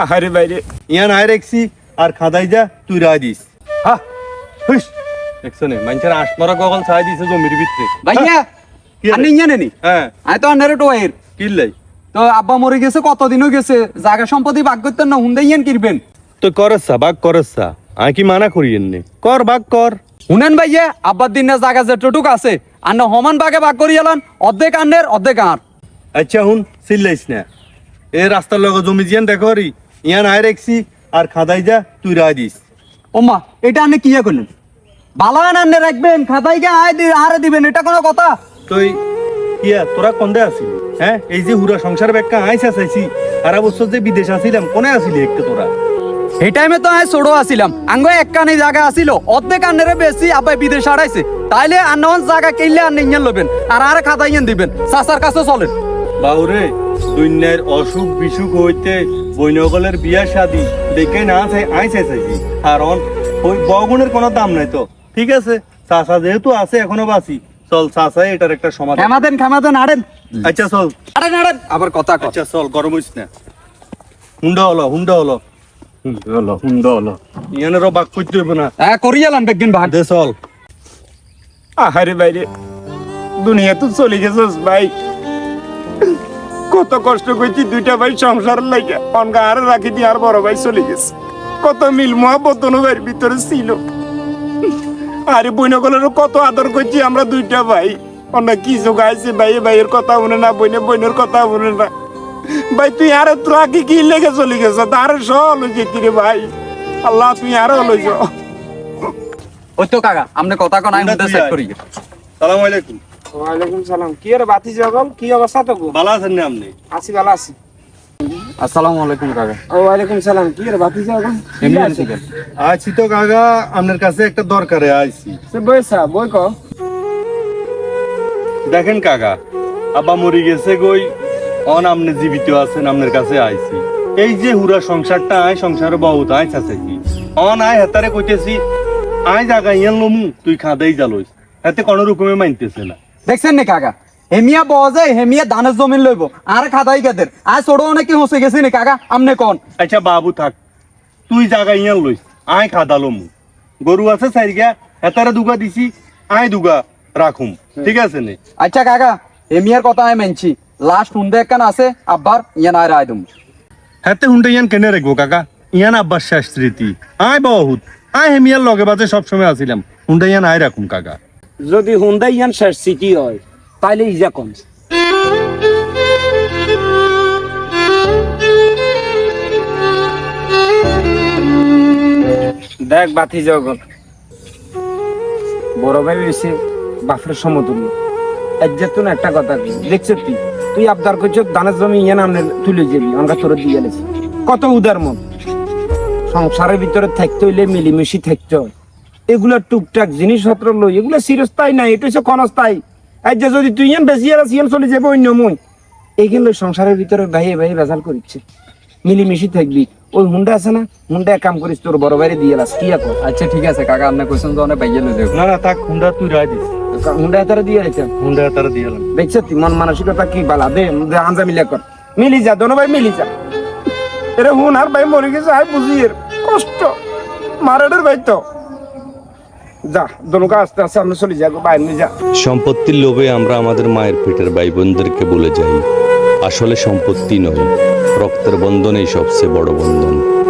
আহারে বাইরে। ইয়ান আয় রেখছি আর খাদাই যা তুই রায় দিস। হা হুস দেখছ নে মানুষের আশমারা কখন ছাই দিছে জমির ভিতরে। ভাইয়া কি রে? আপনি নেনি হ্যাঁ। আমি তো আন্নারে টোয়ের কিল্লাই তো আব্বা মরে গেছে কতদিনও গেছে? জায়গা সম্পত্তি ভাগ করতেন না হুন্ডে ইয়েন কিনবেন। তো করসা বাঘ করসা। আমি কি মানা করি এনে কর বাঘ কর। শুনেন ভাইয়া আব্বার দিন না জায়গা যেটুক আছে। আন্না সমান ভাগে ভাগ করি এলান অর্ধেক আন্নের অর্ধেক আর। আচ্ছা হুন চিল্লাইস না। এ রাস্তার লগে জমি জিয়ান দেখো রি ইয়ান আয় রেখছি আর খাদাই যা তুই রায় দিস। ওমা এটা আন্নে কি করলেন বালাগান আন্নে রাখবেন খাদাই গে আয় দি- আরে দিবেন এটা কোনো কথা? তুই ইয়া তোরা কন্দে আসিলি হ্যাঁ এই যে হুরা সংসার ব্যাখ্যা আইসা চাইছি সারা বছর যে বিদেশ আসিলাম কোনে আসিলি একটু তোরা? এই টাইমে তো আমি ছোট আসিলাম আঙ্গ একখানি জায়গা আসিল অর্ধেক আন্নারে বেশি আব্বাই বিদেশ হারাইছে তাইলে আন্নান জায়গা কিনলে আন্নে ইঞ্জান লবেন আর আরে খাতা ইঞ্জান দিবেন চাচার কাছে চলেন। বাহুরে দুনিয়ার অসুখ বিসুখ হইতে বৈনগলের বিয়া শাদি দেখে না চাই আই চাই চাইছি। কারণ ওই বগুনের কোনো দাম নাই তো। ঠিক আছে চাচা যেহেতু আছে এখনও বাঁচি। চল চাচা এটার একটা সমাধান। খামাদেন খামাদেন আড়েন আচ্ছা চল। আড়েন আড়েন আবার কথা আচ্ছা চল গরম হইস না। হুন্ডা হলো হুন্ডা হলো। হুন্ডা হলো হুন্ডা হলো। ইয়ানেরও বাক করতে হইব না। হ্যাঁ করিয়ালাম বেগিন ভাগ দে চল। আহারে বাইরে দুনিয়া তো চলে গেছিস ভাই। কত কষ্ট করছি দুইটা ভাই সংসার লাগে অনগা আর রাখি দিয়ে আর বড় ভাই চলে গেছে। কত মিল মহাবত ভাইয়ের ভিতরে ছিল। আরে বইনগলেরও কত আদর করছি আমরা দুইটা ভাই। অন্য কি জোগাইছে ভাই ভাইয়ের কথা শুনে না বইনে বইনের কথা শুনে না। ভাই তুই আরে তোরা কি কি লেগে চলে গেছ? তার সল যেতি রে ভাই? আল্লাহ তুই আরও লইছ ওই তো কাকা আপনি কথা কোন আমি সেট করি। সালাম আলাইকুম। ওয়ালাইকুম সালাম। কি রে বাতি জগল? কি অবস্থা তো গো ভালো আছেন না আপনি? আছি ভালো আছি। আসসালামু আলাইকুম কাকা। ও ওয়ালাইকুম সালাম। কি রে বাতি জগল? এমনি আছি? আছি তো কাকা। আপনার কাছে একটা দরকারে আইছি। সে বইসা বই ক দেখেন কাকা আব্বা মরি গেছে গই অন আপনি জীবিত আছেন আপনার কাছে আইছি। এই যে হুরা সংসারটা আয় সংসারে বহুত আয় চাচাইছি অন আয় হেতারে কইতেছি আয় জাগা ইয়ান লমু তুই খাদাই জালইস। হাতে কোনো রকমে মানতেছে না। দেখছেন নি কাকা? হেমিয়া বজে হেমিয়া ধানের জমিন লইব। আর খাতাই কেদের? আজ ছোট অনেক হসে গেছে নি কাকা আমনে কন। আচ্ছা বাবু থাক। তুই জাগা ইয়ান লইস আয় খাদা লমু। গরু আছে সাইরিগা হেতারে দুগা দিছি আয় দুগা রাখুম। ঠিক আছে নে? আচ্ছা কাকা হেমিয়ার কথা আমি মানছি। লাস্ট হুন্ডে একখান আছে আব্বার ইয়ান আয় রায় দুম। হাতে হুন্ডে ইয়ান কেনে রাখব কাকা? ইয়ান আব্বার শেষ স্মৃতি। আয় বহুত। আয় হেমিয়ার লগে বাজে সবসময় আসিলাম। হুন্ডে ইয়ান আয় রাখুম কাকা। যদি হুন্দাই ইয়ান শেষ সিটি হয়, তাইলে ইজা কম দেখ বাতি জগল বড় ভাই বেশি বাফের সমতুল্য। একজাতুন একটা কথা দেখছ তুই? তুই আবদার করছ ধানের জমি ইয়ে নামনে তুলে যাবি আমরা তোর দিয়ে গেলেছি কত উদার মন। সংসারের ভিতরে থাকতে হইলে মিলিমিশি থাকতে হয়। এগুলা টুকটাক জিনিসপত্র লই এগুলো চিরস্থায়ী নাই এটা হচ্ছে ক্ষণস্থায়ী। আর যে যদি তুই ইয়ান বেশি আর সিয়ান চলে যাবে অন্য মই। এইগুলো সংসারের ভিতরে ভাইয়ে ভাইয়ে বেজাল করিচ্ছে। মিলিমিশি থাকবি। ওই হুন্ডা আছে না? হুন্ডা কাম করিস তোর বড় বাইরে দিয়ে লাস কি কর? আচ্ছা ঠিক আছে কাকা আপনি কইছেন তো অনেক বাইয়ে লই না না তাক হুন্ডা তুই রায় দিস। হুন্ডা তারা দিয়ে রেখে হুন্ডা তারা দিয়ে গেলাম দেখছ তুই মন মানসিকতা কি বালা? দে আঞ্জা মিলে কর। মিলি যা দোনো ভাই মিলি যা। এরে হুন আর ভাই মরে গেছে আই বুঝি কষ্ট। মারাডের ভাই তো। যা, দোনোকে আস্তে আস্তে আমরা চলে যাব নিয়ে যা। সম্পত্তির লোভে আমরা আমাদের মায়ের পেটের ভাই বোনদেরকে বলে যাই। আসলে সম্পত্তি নয়, রক্তের বন্ধনই সবচেয়ে বড় বন্ধন।